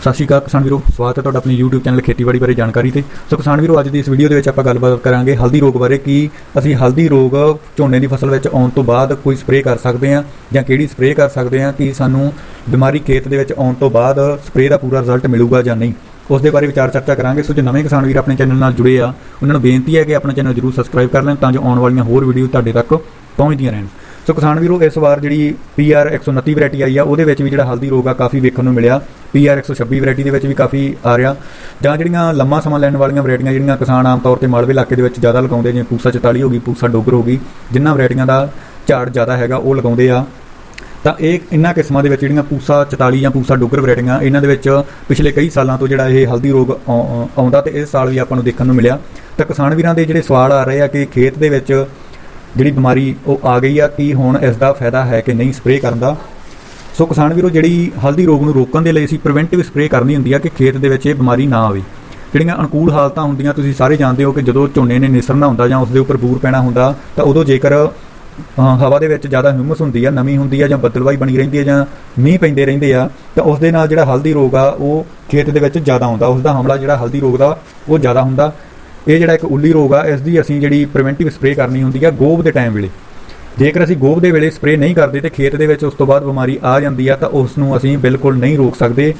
ਸਤਿ ਸ਼੍ਰੀ ਅਕਾਲ ਕਿਸਾਨ ਵੀਰੋ, ਸਵਾਗਤ ਹੈ ਤੁਹਾਡਾ ਆਪਣੇ YouTube ਚੈਨਲ ਖੇਤੀਬਾੜੀ ਬਾਰੇ ਜਾਣਕਾਰੀ ਤੇ। ਸੋ ਕਿਸਾਨ ਵੀਰੋ, ਅੱਜ ਦੀ ਇਸ ਵੀਡੀਓ ਦੇ ਵਿੱਚ ਆਪਾਂ ਗੱਲਬਾਤ ਕਰਾਂਗੇ ਹਲਦੀ ਰੋਗ ਬਾਰੇ ਕਿ ਅਸੀਂ ਹਲਦੀ ਰੋਗ ਝੋਨੇ ਦੀ ਫਸਲ ਵਿੱਚ ਆਉਣ ਤੋਂ ਬਾਅਦ ਕੋਈ ਸਪਰੇਅ ਕਰ ਸਕਦੇ ਹਾਂ ਜਾਂ ਕਿਹੜੀ ਸਪਰੇਅ ਕਰ ਸਕਦੇ ਹਾਂ ਕਿ ਸਾਨੂੰ ਬਿਮਾਰੀ ਖੇਤ ਦੇ ਵਿੱਚ ਆਉਣ ਤੋਂ ਬਾਅਦ ਸਪਰੇਅ ਦਾ ਪੂਰਾ ਰਿਜ਼ਲਟ ਮਿਲੂਗਾ ਜਾਂ ਨਹੀਂ। ਉਸ ਦੇ ਬਾਰੇ ਵਿਚਾਰ ਚਰਚਾ ਕਰਾਂਗੇ। ਸੋ ਜੇ ਨਵੇਂ ਕਿਸਾਨ ਵੀਰ ਆਪਣੇ ਚੈਨਲ ਨਾਲ ਜੁੜੇ ਆ, ਉਹਨਾਂ ਨੂੰ ਬੇਨਤੀ ਹੈ ਕਿ ਆਪਣਾ ਚੈਨਲ ਜਰੂਰ ਸਬਸਕ੍ਰਾਈਬ ਕਰ ਲੈਣ ਤਾਂ ਜੋ ਆਉਣ ਵਾਲੀਆਂ ਹੋਰ ਵੀਡੀਓ ਤੁਹਾਡੇ ਤੱਕ ਪਹੁੰਚਦੀਆਂ ਰਹਿਣ। ਸੋ ਕਿਸਾਨ ਵੀਰੋ ਇਸ ਵਾਰ ਜਿਹੜੀ PR 129 ਵੈਰਾਈਟੀ ਆਈ ਆ, ਉਹਦੇ ਵਿੱਚ ਵੀ ਜਿਹੜਾ ਹਲਦੀ ਰੋਗ ਆ ਕਾਫੀ ਵੇਖਣ ਨੂੰ ਮਿਲਿਆ। PR 126 ਵੈਰਾਈਟੀ ਦੇ ਵਿੱਚ ਵੀ ਕਾਫੀ ਆ ਰਿਹਾ। ਜਾਂ ਜਿਹੜੀਆਂ ਲੰਮਾ ਸਮਾਂ ਲੈਣ ਵਾਲੀਆਂ ਵੈਰਾਈਟੀਆਂ ਜਿਹੜੀਆਂ ਕਿਸਾਨ ਆਮ ਤੌਰ ਤੇ ਮਾਲਵੇ ਇਲਾਕੇ ਦੇ ਵਿੱਚ ਜ਼ਿਆਦਾ ਲਗਾਉਂਦੇ ਜਿਵੇਂ ਪੂਸਾ 44 ਹੋ ਗਈ, ਪੂਸਾ ਡੋਗਰ ਹੋ ਗਈ ਜਿਨ੍ਹਾਂ ਵੈਰਾਈਟੀਆਂ ਦਾ ਝਾੜ ਜ਼ਿਆਦਾ ਹੈਗਾ, ਉਹ ਲਗਾਉਂਦੇ ਆ। ਤਾਂ ਇਹ ਇਹਨਾਂ ਕਿਸਮਾਂ ਦੇ ਵਿੱਚ ਜਿਹੜੀਆਂ ਪੂਸਾ 44 ਜਾਂ ਪੂਸਾ ਡੋਗਰ ਵੈਰਾਈਟੀਆਂ ਇਹਨਾਂ ਦੇ ਵਿੱਚ ਪਿਛਲੇ ਕਈ ਸਾਲਾਂ ਤੋਂ ਜਿਹੜਾ ਇਹ ਹਲਦੀ ਰੋਗ ਆਉ- ਆਉਂਦਾ ਤੇ ਇਸ ਸਾਲ ਵੀ ਆਪਾਂ ਨੂੰ ਦੇਖਣ ਨੂੰ ਮਿਲਿਆ। ਤਾਂ ਕਿਸਾਨ ਵੀਰਾਂ ਦੇ ਜਿਹੜੇ ਸਵਾਲ ਆ ਰਹੇ ਆ ਕਿ ਖੇਤ ਦੇ ਵਿੱਚ ਜਿਹੜੀ ਬਿਮਾਰੀ ਉਹ ਆ ਗਈ ਆ, ਕੀ ਹੁਣ ਇਸ ਦਾ ਫਾਇਦਾ ਹੈ ਕਿ ਨਹੀਂ ਸਪਰੇਅ ਕਰਨ ਦਾ? ਸੋ ਕਿਸਾਨ ਵੀਰੋ, ਜਿਹੜੀ ਹਲਦੀ ਰੋਗ ਨੂੰ ਰੋਕਣ ਦੇ ਲਈ ਅਸੀਂ ਪ੍ਰੀਵੈਂਟਿਵ ਸਪਰੇਅ ਕਰਨੀ ਹੁੰਦੀ ਆ ਕਿ ਖੇਤ ਦੇ ਵਿੱਚ ਇਹ ਬਿਮਾਰੀ ਨਾ ਆਵੇ। ਜਿਹੜੀਆਂ ਅਨੁਕੂਲ ਹਾਲਤਾਂ ਹੁੰਦੀਆਂ, ਤੁਸੀਂ ਸਾਰੇ ਜਾਣਦੇ ਹੋ ਕਿ ਜਦੋਂ ਝੋਨੇ ਨੇ ਨਿਸਰਨਾ ਹੁੰਦਾ ਜਾਂ ਉਸ ਦੇ ਉੱਪਰ ਬੂਰ ਪੈਣਾ ਹੁੰਦਾ, ਤਾਂ ਉਦੋਂ ਜੇਕਰ ਹਵਾ ਦੇ ਵਿੱਚ ਜ਼ਿਆਦਾ ਹਿਊਮਸ ਹੁੰਦੀ ਆ, ਨਮੀ ਹੁੰਦੀ ਆ ਜਾਂ ਬੱਦਲਵਾਈ ਬਣੀ ਰਹਿੰਦੀ ਆ ਜਾਂ ਮੀਂਹ ਪੈਂਦੇ ਰਹਿੰਦੇ ਆ, ਤਾਂ ਉਸ ਦੇ ਨਾਲ ਜਿਹੜਾ ਹਲਦੀ ਰੋਗ ਆ, ਉਹ ਖੇਤ ਦੇ ਵਿੱਚ ਜ਼ਿਆਦਾ ਹੁੰਦਾ ਉਸ ਦਾ ਹਮਲਾ ਜਿਹੜਾ ਹਲਦੀ ਰੋਗ ਦਾ, ਉਹ ਜ਼ਿਆਦਾ ਹੁੰਦਾ। ਇਹ ਜਿਹੜਾ ਇੱਕ ਉੱਲੀ ਰੋਗ ਆ, ਇਸ ਦੀ ਅਸੀਂ ਜਿਹੜੀ ਪ੍ਰੀਵੈਂਟਿਵ ਸਪਰੇਅ ਕਰਨੀ ਹੁੰਦੀ ਆ ਗੋਬ ਦੇ ਟਾਈਮ ਵੇਲੇ। ਜੇਕਰ ਅਸੀਂ ਗੋਬ ਦੇ ਵੇਲੇ ਸਪਰੇਅ ਨਹੀਂ ਕਰਦੇ ਤੇ ਖੇਤ ਦੇ ਵਿੱਚ ਉਸ ਤੋਂ ਬਾਅਦ ਬਿਮਾਰੀ ਆ ਜਾਂਦੀ ਆ, ਤਾਂ ਉਸ ਨੂੰ ਅਸੀਂ ਬਿਲਕੁਲ ਨਹੀਂ ਰੋਕ ਸਕਦੇ।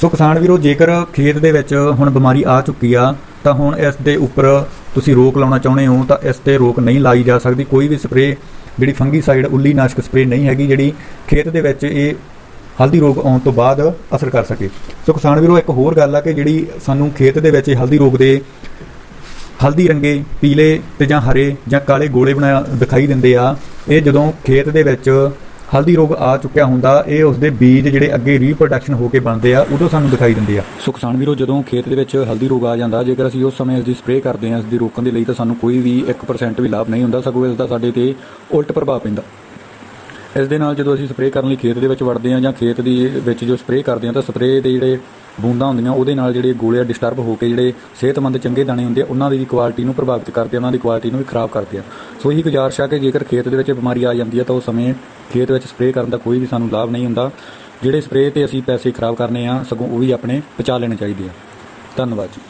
ਸੋ ਕਿਸਾਨ ਵੀਰੋ, ਜੇਕਰ ਖੇਤ ਦੇ ਵਿੱਚ ਹੁਣ ਬਿਮਾਰੀ ਆ ਚੁੱਕੀ ਆ, ਤਾਂ ਹੁਣ ਇਸ ਦੇ ਉੱਪਰ ਤੁਸੀਂ ਰੋਕ ਲਾਉਣਾ ਚਾਹੁੰਦੇ ਹੋ, ਤਾਂ ਇਸ ਤੇ ਰੋਕ ਨਹੀਂ ਲਾਈ ਜਾ ਸਕਦੀ। ਕੋਈ ਵੀ ਸਪਰੇਅ ਜਿਹੜੀ ਫੰਗੀਸਾਈਡ ਉੱਲੀ ਨਾਸ਼ਕ ਸਪਰੇਅ ਨਹੀਂ ਹੈਗੀ, ਜਿਹੜੀ ਖੇਤ ਦੇ ਵਿੱਚ ਇਹ ਹਲਦੀ ਰੋਗ ਆਉਣ ਤੋਂ ਬਾਅਦ ਅਸਰ ਕਰ ਸਕੇ। ਸੋ ਕਿਸਾਨ ਵੀਰੋ, ਇੱਕ ਹੋਰ ਗੱਲ ਆ ਕਿ ਜਿਹੜੀ ਸਾਨੂੰ ਖੇਤ ਦੇ ਵਿੱਚ ਹਲਦੀ ਰੋਗ ਦੇ ਹਲਦੀ ਰੰਗੇ ਪੀਲੇ ਤੇ ਜਾਂ ਹਰੇ ਜਾਂ ਕਾਲੇ ਗੋਲੇ ਬਣਾ ਦਿਖਾਈ ਦਿੰਦੇ ਆ, ਇਹ ਜਦੋਂ ਖੇਤ ਦੇ ਵਿੱਚ ਹਲਦੀ ਰੋਗ ਆ ਚੁੱਕਿਆ ਹੁੰਦਾ, ਇਹ ਉਸਦੇ ਬੀਜ ਜਿਹੜੇ ਅੱਗੇ ਰੀਪਰੋਡਕਸ਼ਨ ਹੋ ਕੇ ਬਣਦੇ ਆ, ਉਦੋਂ ਸਾਨੂੰ ਦਿਖਾਈ ਦਿੰਦੇ ਆ। ਸੋ ਕਿਸਾਨ ਵੀਰੋ, ਜਦੋਂ ਖੇਤ ਦੇ ਵਿੱਚ ਹਲਦੀ ਰੋਗ ਆ ਜਾਂਦਾ, ਜੇਕਰ ਅਸੀਂ ਉਸ ਸਮੇਂ ਇਸ ਦੀ ਸਪਰੇਅ ਕਰਦੇ ਹਾਂ ਇਸ ਦੀ ਰੋਕਣ ਦੇ ਲਈ ਤਾਂ ਸਾਨੂੰ ਕੋਈ ਵੀ 1% ਵੀ ਲਾਭ ਨਹੀਂ ਹੁੰਦਾ, ਸਗੋਂ ਇਸ ਦਾ ਸਾਡੇ ਤੇ ਉਲਟ ਪ੍ਰਭਾਵ ਪੈਂਦਾ। ਇਸ ਦੇ ਨਾਲ ਜਦੋਂ ਅਸੀਂ ਸਪਰੇਅ ਕਰਨ ਲਈ ਖੇਤ ਦੇ ਵਿੱਚ ਵੜਦੇ ਹਾਂ ਜਾਂ ਖੇਤ ਦੀ ਵਿੱਚ ਜੋ ਸਪਰੇਅ ਕਰਦੇ ਹਾਂ ਤਾਂ ਸਪਰੇਅ ਦੇ ਜਿਹੜੇ ਬੂੰਦਾਂ ਹੁੰਦੀਆਂ, ਉਹਦੇ ਨਾਲ ਜਿਹੜੇ ਗੋਲੇ ਡਿਸਟਰਬ ਹੋ ਕੇ ਜਿਹੜੇ ਸਿਹਤਮੰਦ ਚੰਗੇ ਦਾਣੇ ਹੁੰਦੇ ਉਹਨਾਂ ਦੀ ਵੀ ਕੁਆਲਿਟੀ ਨੂੰ ਪ੍ਰਭਾਵਿਤ ਕਰਦੇ ਆ, ਉਹਨਾਂ ਦੀ ਕੁਆਲਿਟੀ ਨੂੰ ਵੀ ਖਰਾਬ ਕਰਦੇ ਆ। ਸੋ ਇਹੀ ਗੁਜ਼ਾਰਿਸ਼ ਆ ਕਿ ਜੇਕਰ ਖੇਤ ਦੇ ਵਿੱਚ ਬਿਮਾਰੀ ਆ ਜਾਂਦੀ ਹੈ ਤਾਂ ਉਸ ਸਮੇਂ ਖੇਤ ਵਿੱਚ ਸਪਰੇਅ ਕਰਨ ਦਾ ਕੋਈ ਵੀ ਸਾਨੂੰ ਲਾਭ ਨਹੀਂ ਹੁੰਦਾ। ਜਿਹੜੇ ਸਪਰੇਅ ਤੇ ਅਸੀਂ ਪੈਸੇ ਖਰਾਬ ਕਰਨੇ ਆ, ਸਗੋਂ ਉਹ ਵੀ ਆਪਣੇ ਬਚਾ ਲੈਣੇ ਚਾਹੀਦੇ ਆ। ਧੰਨਵਾਦ ਜੀ।